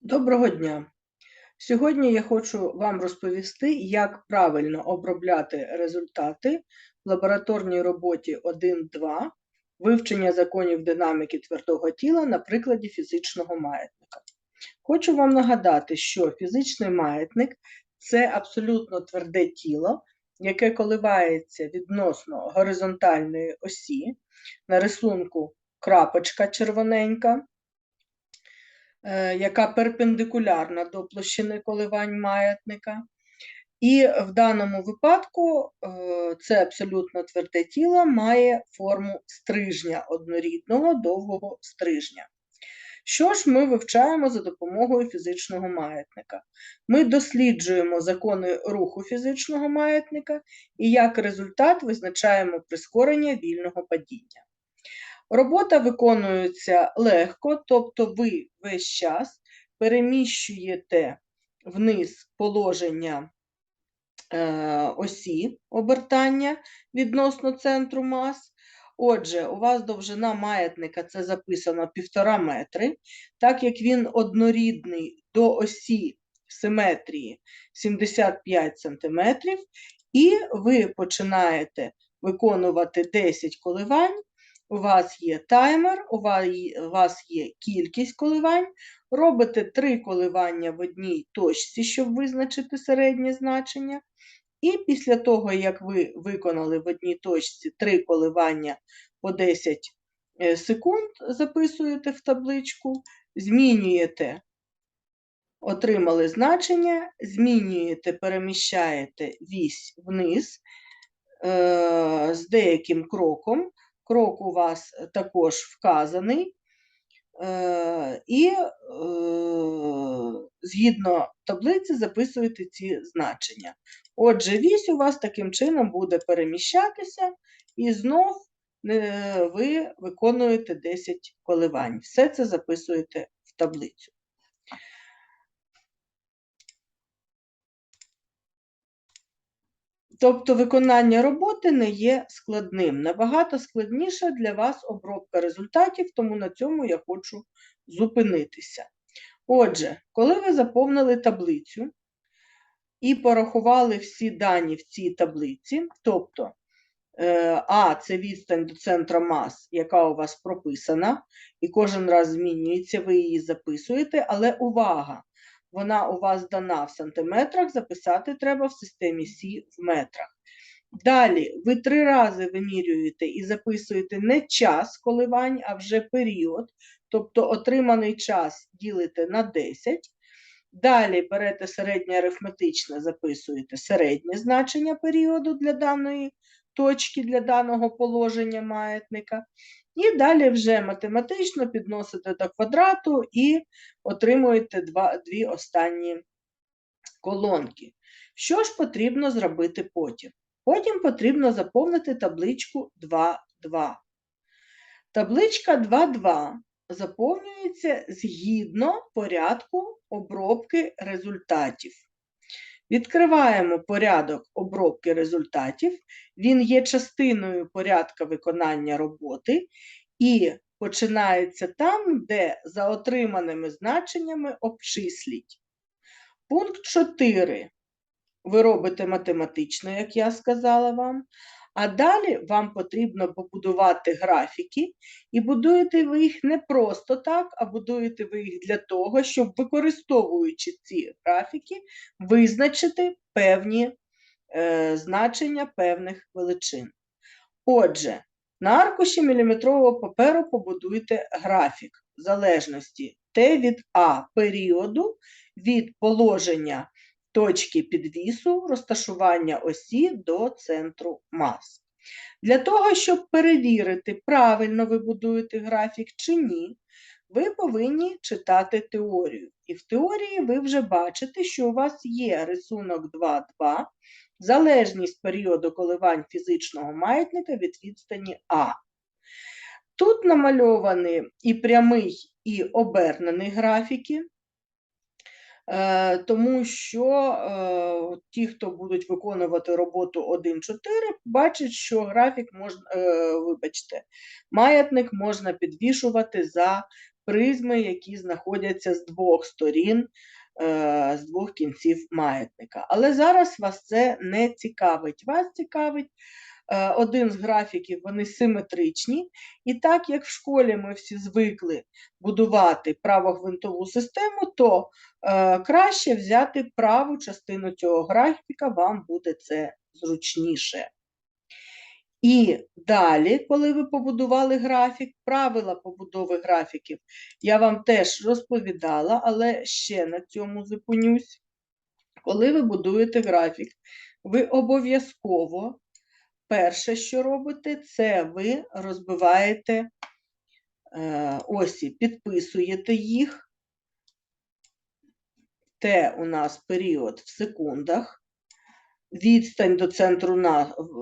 Доброго дня! Сьогодні я хочу вам розповісти, як правильно обробляти результати в лабораторній роботі 1.2 вивчення законів динаміки твердого тіла на прикладі фізичного маятника. Хочу вам нагадати, що фізичний маятник це абсолютно тверде тіло, яке коливається відносно горизонтальної осі. На рисунку крапочка червоненька. Е, яка перпендикулярна до площини коливань маятника. І в даному випадку е, це абсолютно тверде тіло має форму стрижня однорідного довгого стрижня. Що ж ми вивчаємо за допомогою фізичного маятника? Ми досліджуємо закони руху фізичного маятника і як результат визначаємо прискорення вільного падіння. Робота виконується легко, тобто ви весь час переміщуєте вниз положення е, осі обертання відносно центру мас. Отже, у вас довжина маятника це записано 1,5 метри, так як він однорідний до осі симетрії 75 см, і ви починаєте виконувати 10 коливань у вас є таймер, у вас є кількість коливань, робите три коливання в одній точці, щоб визначити середнє значення. І після того, як ви виконали в одній точці три коливання по 10 е, секунд, записуєте в табличку, змінюєте, отримали значення, змінюєте, переміщаєте вісь вниз е, з деяким кроком. Крок у вас е, також вказаний, е, і е, згідно таблиці записуєте ці значення. Отже, вісь у вас таким чином буде переміщатися, і знов ви виконуєте 10 коливань. Все це записуєте в таблицю. Тобто виконання роботи не є складним. Набагато складніша для вас обробка результатів, тому на цьому я хочу зупинитися. Отже, коли ви заповнили таблицю і порахували всі дані в цій таблиці, тобто е, А це відстань до центра мас, яка у вас прописана, і кожен раз змінюється, ви її записуєте, але увага! Вона у вас дана в сантиметрах, записати треба в системі Сі в метрах. Далі ви три рази вимірюєте і записуєте не час коливань, а вже період, тобто отриманий час ділите на 10. Далі берете середнє арифметичне, записуєте середнє значення періоду для даної точки, для даного положення маятника. І далі вже математично підносите до квадрату і отримуєте два, дві останні колонки. Що ж потрібно зробити потім? Потім потрібно заповнити табличку 2,2. Табличка 2,2 заповнюється згідно порядку обробки результатів. Відкриваємо порядок обробки результатів, він є частиною порядка виконання роботи і починається там, де за отриманими значеннями обчисліть. Пункт 4. Ви робите математично, як я сказала вам. А далі вам потрібно побудувати графіки, і будуєте ви їх не просто так, а будуєте ви їх для того, щоб, використовуючи ці графіки, визначити певні е, значення певних величин. Отже, на аркуші міліметрового паперу побудуйте графік залежності Т від А періоду від положення точки підвісу розташування осі до центру мас. Для того, щоб перевірити, правильно ви будуєте графік чи ні, ви повинні читати теорію. І в теорії ви вже бачите, що у вас є рисунок 2,2, залежність періоду коливань фізичного маятника від відстані А. Тут намальовані і прямий, і обернений графіки. Е, тому що е, ті, хто будуть виконувати роботу 1.4, бачать, що графік можна, е, вибачте, маятник можна підвішувати за призми, які знаходяться з двох сторін, з двох кінців маятника. Але зараз вас це не цікавить. Вас цікавить один з графіків, вони симетричні. І так як в школі ми всі звикли будувати правогвинтову систему, то е, краще взяти праву частину цього графіка, вам буде це зручніше. І далі, коли ви побудували графік, правила побудови графіків я вам теж розповідала, але ще на цьому зупинюсь. Коли ви будуєте графік, ви обов'язково перше, що робите, це ви розбиваєте е, осі, підписуєте їх. Т у нас період в секундах, відстань до центру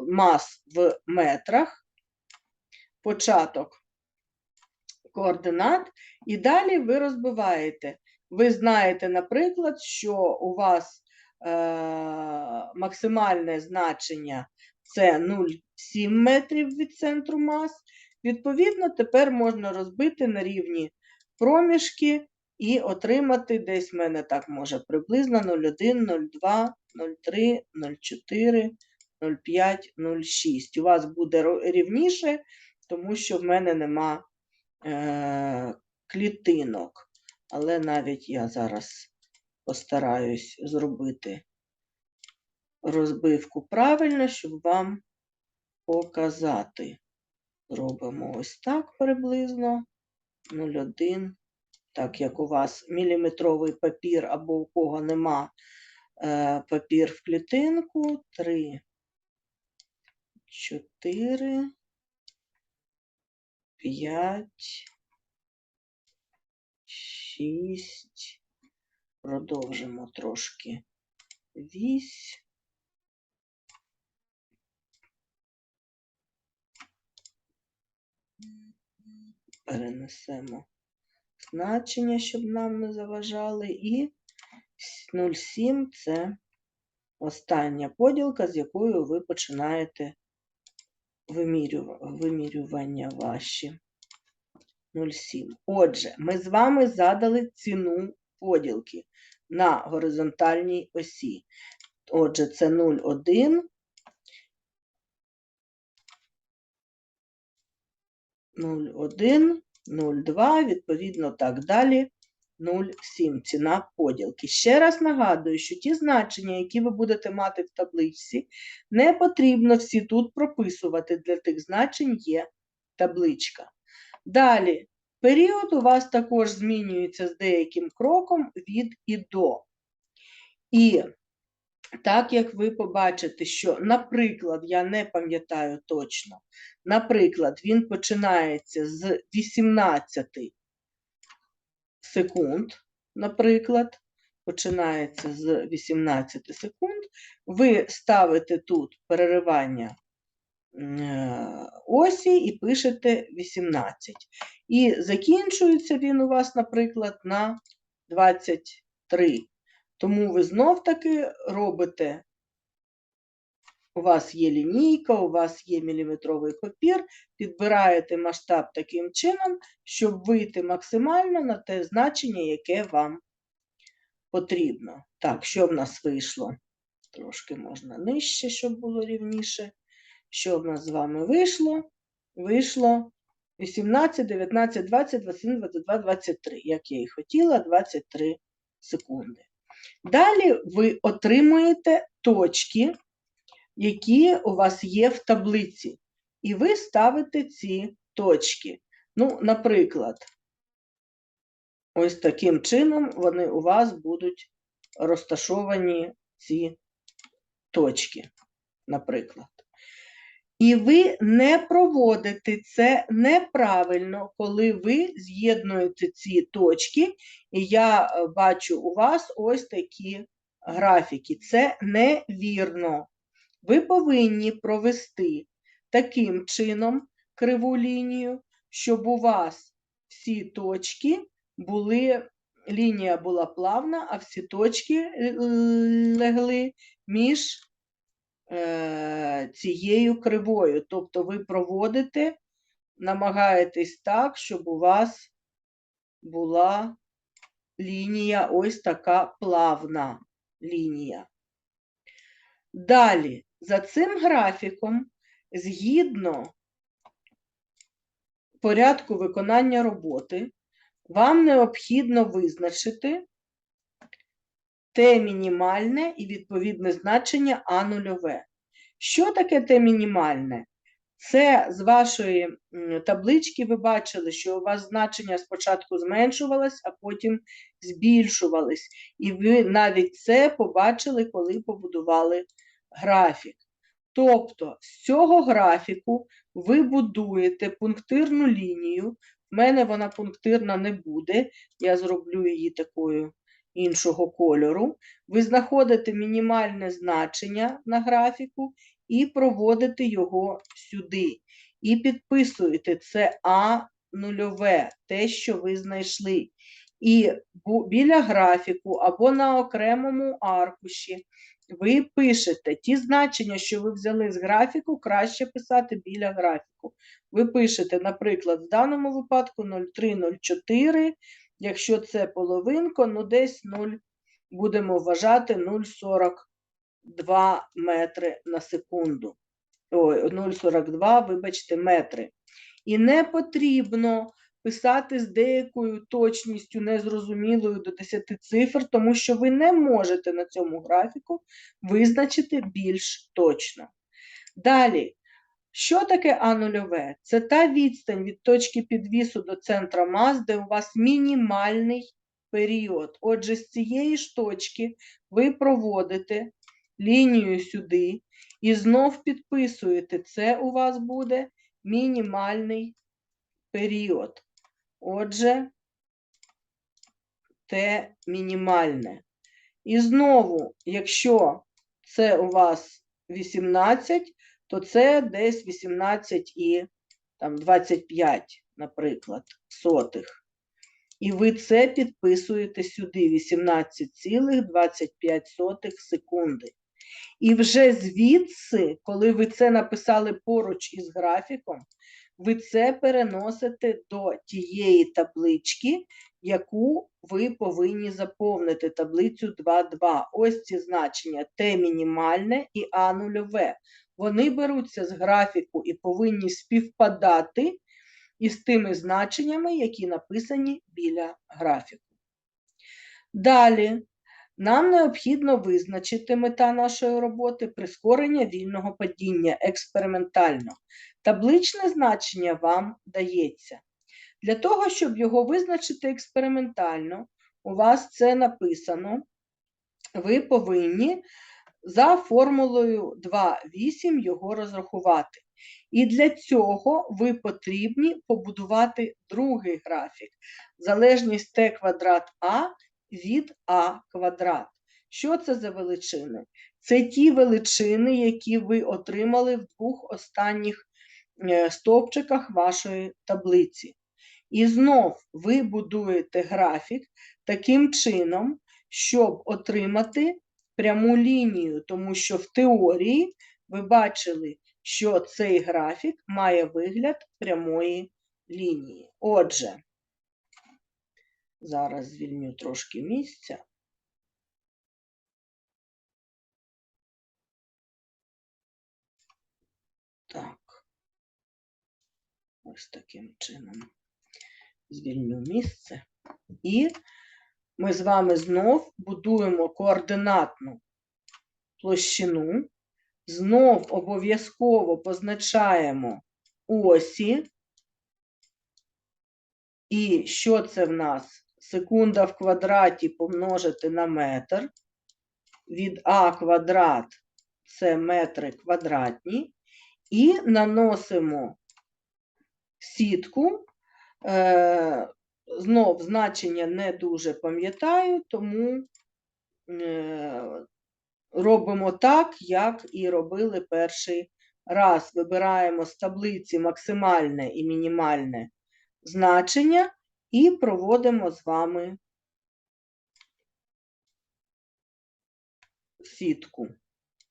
мас в метрах, початок координат, і далі ви розбиваєте. Ви знаєте, наприклад, що у вас е, максимальне значення це 0,7 метрів від центру мас. Відповідно, тепер можна розбити на рівні проміжки і отримати десь в мене так може приблизно 0,1, 0,2, 0,3, 0,4, 0,5, 0,6. У вас буде рівніше, тому що в мене нема е, клітинок. Але навіть я зараз постараюсь зробити розбивку правильно, щоб вам показати. Зробимо ось так приблизно 0,1. Так як у вас міліметровий папір або у кого нема е, папір в клітинку, 3, 4, 5, 6, продовжимо трошки вісь. Перенесемо значення, щоб нам не заважали, і 0,7 це остання поділка, з якою ви починаєте вимірювання ваші. 0,7. Отже, ми з вами задали ціну поділки на горизонтальній осі. Отже, це 0,1, 0,1, 0,2, відповідно так далі. 0,7 ціна поділки. Ще раз нагадую, що ті значення, які ви будете мати в табличці, не потрібно всі тут прописувати. Для тих значень є табличка. Далі, період у вас також змінюється з деяким кроком від і до. І так як ви побачите, що, наприклад, я не пам'ятаю точно, наприклад, він починається з 18 секунд, наприклад, починається з 18 секунд, ви ставите тут переривання е, осі і пишете 18. І закінчується він у вас, наприклад, на 23. Тому ви знов-таки робите, у вас є лінійка, у вас є міліметровий папір, підбираєте масштаб таким чином, щоб вийти максимально на те значення, яке вам потрібно. Так, що в нас вийшло? Трошки можна нижче, щоб було рівніше. Що в нас з вами вийшло? Вийшло 18, 19, 20, 21, 22, 23. Як я і хотіла, 23 секунди. Далі ви отримуєте точки, які у вас є в таблиці, і ви ставите ці точки. Ну, наприклад, ось таким чином вони у вас будуть розташовані ці точки, наприклад. І ви не проводите це неправильно, коли ви з'єднуєте ці точки, і я е, бачу у вас ось такі графіки. Це невірно. Ви повинні провести таким чином криву лінію, щоб у вас всі точки були лінія була плавна, а всі точки е, легли між е, цією кривою. Тобто ви проводите, намагаєтесь так, щоб у вас була лінія ось така плавна лінія. Далі, за цим графіком, згідно порядку виконання роботи, вам необхідно визначити те мінімальне і відповідне значення А нульове. Що таке те мінімальне? Це з вашої таблички ви бачили, що у вас значення спочатку зменшувалось, а потім збільшувались. І ви навіть це побачили, коли побудували графік. Тобто з цього графіку ви будуєте пунктирну лінію. В мене вона пунктирна не буде, я зроблю її такою іншого кольору. Ви знаходите мінімальне значення на графіку і проводите його сюди. І підписуєте це А нульове, те, що ви знайшли. І біля графіку або на окремому аркуші ви пишете ті значення, що ви взяли з графіку, краще писати біля графіку. Ви пишете, наприклад, в даному випадку 0,304, якщо це половинко, ну десь 0, будемо вважати 0,42 метри на секунду. Ой, 0,42, вибачте, метри. І не потрібно писати з деякою точністю, незрозумілою до 10 цифр, тому що ви не можете на цьому графіку визначити більш точно. Далі, що таке А нульове? Це та відстань від точки підвісу до центра мас, де у вас мінімальний період. Отже, з цієї ж точки ви проводите лінію сюди і знов підписуєте. Це у вас буде мінімальний період. Отже, те мінімальне. І знову, якщо це у вас 18, то це десь 18 і там, 25, наприклад, сотих. І ви це підписуєте сюди 18,25 секунди. І вже звідси, коли ви це написали поруч із графіком, ви це переносите до тієї таблички, яку ви повинні заповнити таблицю 2.2. Ось ці значення Т мінімальне і А нульове. Вони беруться з графіку і повинні співпадати із тими значеннями, які написані біля графіку. Далі нам необхідно визначити мета нашої роботи прискорення вільного падіння експериментально. Табличне значення вам дається. Для того, щоб його визначити експериментально, у вас це написано, ви повинні за формулою 2,8 його розрахувати. І для цього ви потрібні побудувати другий графік. Залежність t квадрат А від А квадрат. Що це за величини? Це ті величини, які ви отримали в двох останніх е, стовпчиках вашої таблиці. І знов ви будуєте графік таким чином, щоб отримати пряму лінію, тому що в теорії ви бачили, що цей графік має вигляд прямої лінії. Отже, зараз звільню трошки місця. Так, ось таким чином звільню місце. І ми з вами знов будуємо координатну площину, знов обов'язково позначаємо осі. І що це в нас? Секунда в квадраті помножити на метр. Від А квадрат це метри квадратні. І наносимо сітку. Е, Знов значення не дуже пам'ятаю, тому е, робимо так, як і робили перший раз. Вибираємо з таблиці максимальне і мінімальне значення і проводимо з вами сітку.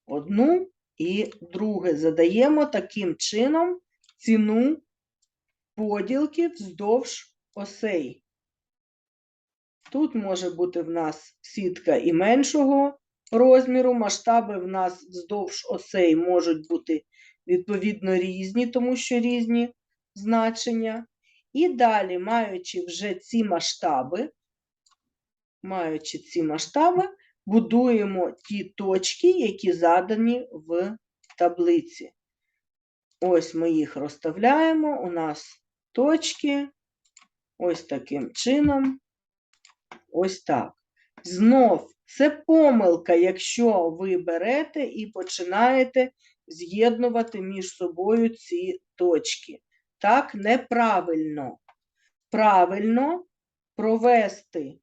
Одну і друге. Задаємо таким чином ціну поділки вздовж осей. Тут може бути в нас сітка і меншого розміру. Масштаби в нас вздовж осей можуть бути відповідно різні, тому що різні значення. І далі, маючи вже ці масштаби, маючи ці масштаби, будуємо ті точки, які задані в таблиці. Ось ми їх розставляємо. У нас точки. Ось таким чином. Ось так. Знов, це помилка, якщо ви берете і починаєте з'єднувати між собою ці точки. Так, неправильно. Правильно провести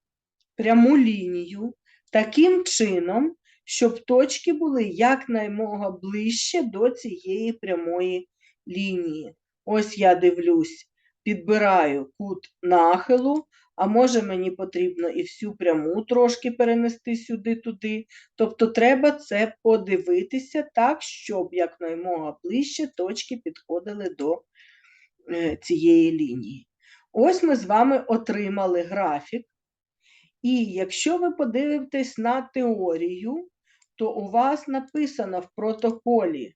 пряму лінію таким чином, щоб точки були якнаймога ближче до цієї прямої лінії. Ось я дивлюсь, підбираю кут нахилу, а може мені потрібно і всю пряму трошки перенести сюди-туди. Тобто треба це подивитися так, щоб якнаймога ближче точки підходили до е, цієї лінії. Ось ми з вами отримали графік. І якщо ви подивитесь на теорію, то у вас написано в протоколі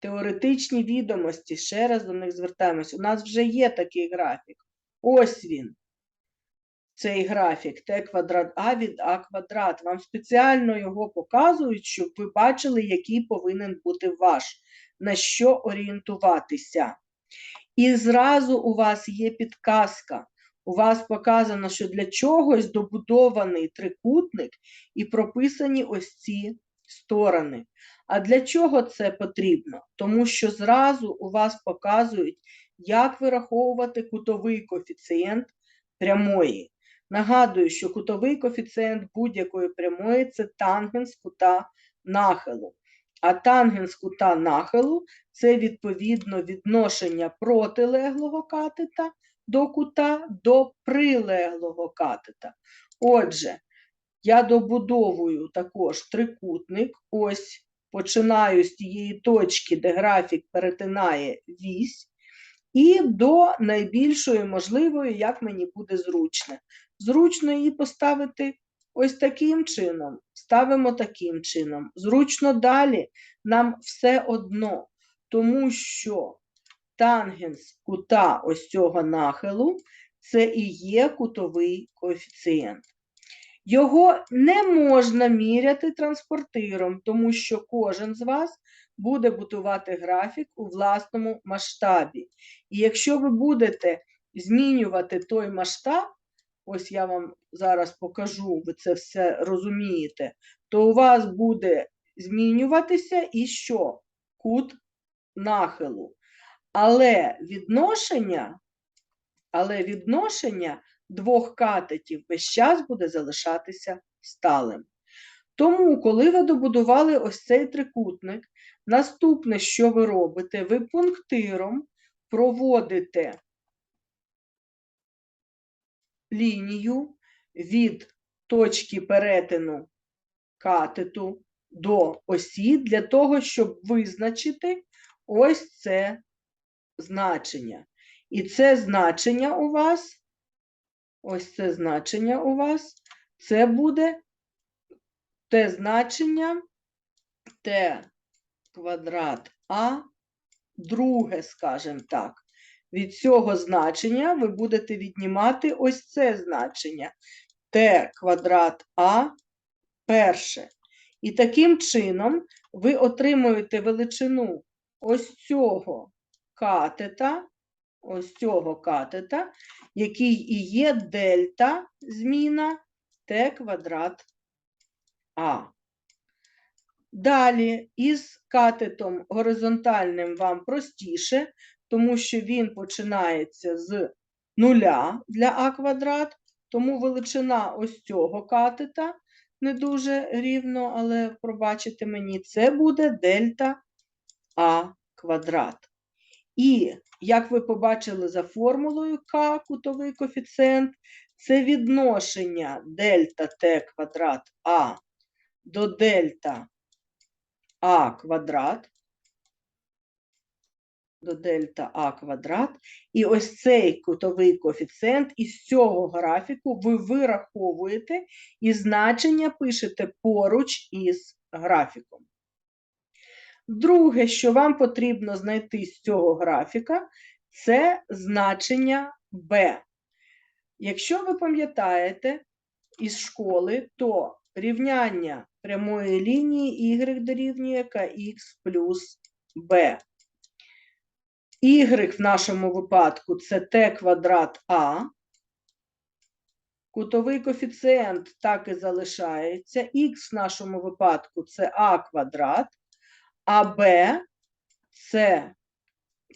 теоретичні відомості, ще раз до них звертаємось. У нас вже є такий графік. Ось він. Цей графік t квадрат А від А квадрат. Вам спеціально його показують, щоб ви бачили, який повинен бути ваш, на що орієнтуватися. І зразу у вас є підказка. У вас показано, що для чогось добудований трикутник і прописані ось ці сторони. А для чого це потрібно? Тому що зразу у вас показують, як вираховувати кутовий коефіцієнт прямої. Нагадую, що кутовий коефіцієнт будь-якої прямої це тангенс кута нахилу. А тангенс кута нахилу це відповідно відношення протилеглого катета до кута до прилеглого катета. Отже, я добудовую також трикутник. Ось починаю з тієї точки, де графік перетинає вісь, і до найбільшої можливої, як мені буде зручно. Зручно її поставити ось таким чином. Ставимо таким чином. Зручно далі нам все одно, тому що тангенс кута ось цього нахилу це і є кутовий коефіцієнт. Його не можна міряти транспортиром, тому що кожен з вас буде будувати графік у власному масштабі. І якщо ви будете змінювати той масштаб, ось я вам зараз покажу, ви це все розумієте, то у вас буде змінюватися і що? Кут нахилу. Але відношення, але відношення двох катетів весь час буде залишатися сталим. Тому, коли ви добудували ось цей трикутник, наступне, що ви робите, ви пунктиром проводите лінію від точки перетину катету до осі для того, щоб визначити ось це значення. І це значення у вас, ось це значення у вас, це буде те значення t квадрат А, друге, скажімо так. Від цього значення ви будете віднімати ось це значення t квадрат А перше. І таким чином ви отримуєте величину ось цього катета, ось цього катета, який і є дельта зміна t квадрат А. Далі із катетом горизонтальним вам простіше, тому що він починається з нуля для А квадрат, тому величина ось цього катета не дуже рівно, але пробачите мені, це буде дельта А квадрат. І, як ви побачили за формулою К, кутовий коефіцієнт, це відношення дельта Т квадрат А до дельта А квадрат, до дельта А квадрат. І ось цей кутовий коефіцієнт із цього графіку ви вираховуєте і значення пишете поруч із графіком. Друге, що вам потрібно знайти з цього графіка, це значення b. Якщо ви пам'ятаєте із школи, то рівняння прямої лінії y дорівнює kx плюс b. Y в нашому випадку це t квадрат А. Кутовий коефіцієнт так і залишається. Х в нашому випадку це А квадрат, а Б це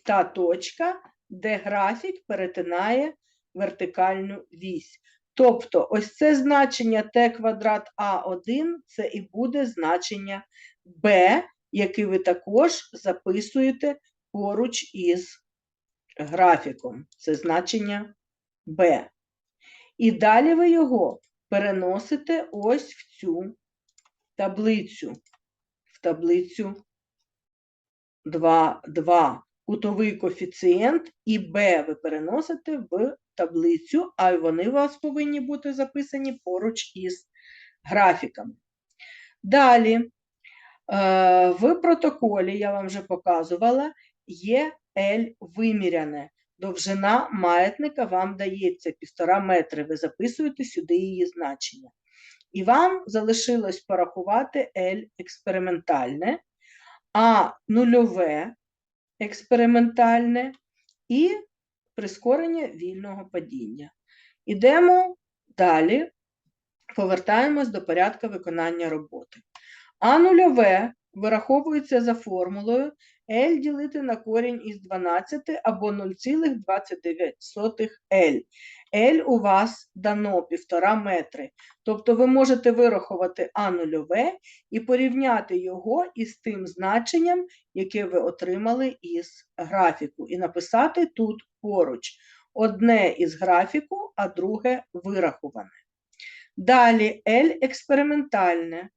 та точка, де графік перетинає вертикальну вісь. Тобто, ось це значення t квадрат А1 це і буде значення b, яке ви також записуєте поруч із графіком. Це значення b. І далі ви його переносите ось в цю таблицю. В таблицю 2, 2. Кутовий коефіцієнт і b ви переносите в таблицю, а вони у вас повинні бути записані поруч із графіками. Далі, е, в протоколі, я вам вже показувала, є L виміряне. Довжина маятника вам дається 1,5 метри. Ви записуєте сюди її значення. І вам залишилось порахувати L експериментальне, а нульове експериментальне і прискорення вільного падіння. Ідемо далі, повертаємось до порядку виконання роботи. А нульове вираховується за формулою L ділити на корінь із 12 або 0,29 L. L у вас дано 1,5 метри. Тобто ви можете вирахувати А нульове і порівняти його із тим значенням, яке ви отримали із графіку, і написати тут поруч одне із графіку, а друге вирахуване. Далі L експериментальне.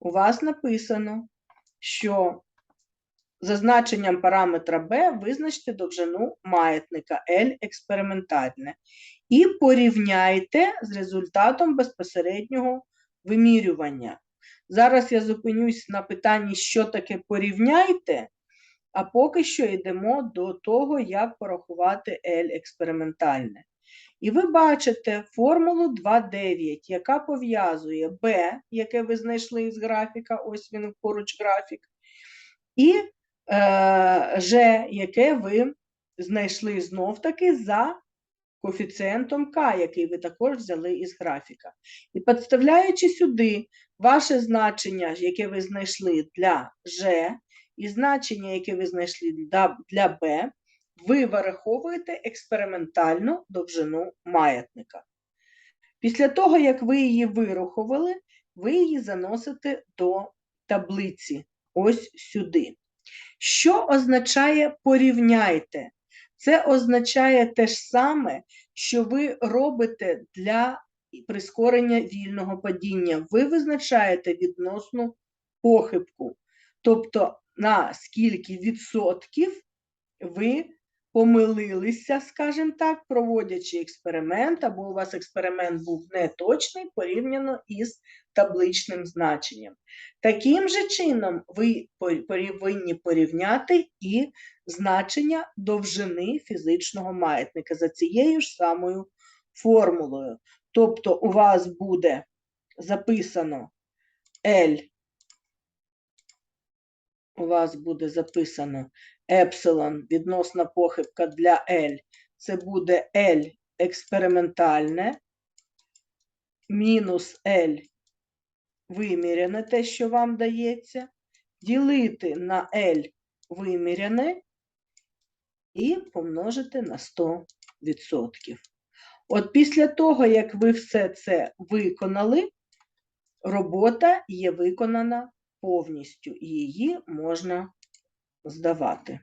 У вас написано, що за значенням параметра b визначте довжину маятника L експериментальне. І порівняйте з результатом безпосереднього вимірювання. Зараз я зупинюсь на питанні, що таке порівняйте, а поки що йдемо до того, як порахувати L експериментальне. І ви бачите формулу 2,9, яка пов'язує B, яке ви знайшли з графіка, ось він поруч графік, і е, G, яке ви знайшли знов-таки за коефіцієнтом К, який ви також взяли із графіка. І підставляючи сюди ваше значення, яке ви знайшли для G, і значення, яке ви знайшли для, B, ви вираховуєте експериментальну довжину маятника. Після того, як ви її вирахували, ви її заносите до таблиці, ось сюди. Що означає порівняйте? Це означає те ж саме, що ви робите для прискорення вільного падіння. Ви визначаєте відносну похибку. Тобто, на скільки відсотків ви помилилися, скажімо так, проводячи експеримент, або у вас експеримент був неточний порівняно із табличним значенням. Таким же чином, ви повинні порівняти і значення довжини фізичного маятника за цією ж самою формулою. Тобто, у вас буде записано L, у вас буде записано епсилон, відносна похибка для L, це буде L експериментальне, мінус L виміряне те, що вам дається, ділити на L виміряне і помножити на 100%. От після того, як ви все це виконали, робота є виконана повністю, і її можна здавати.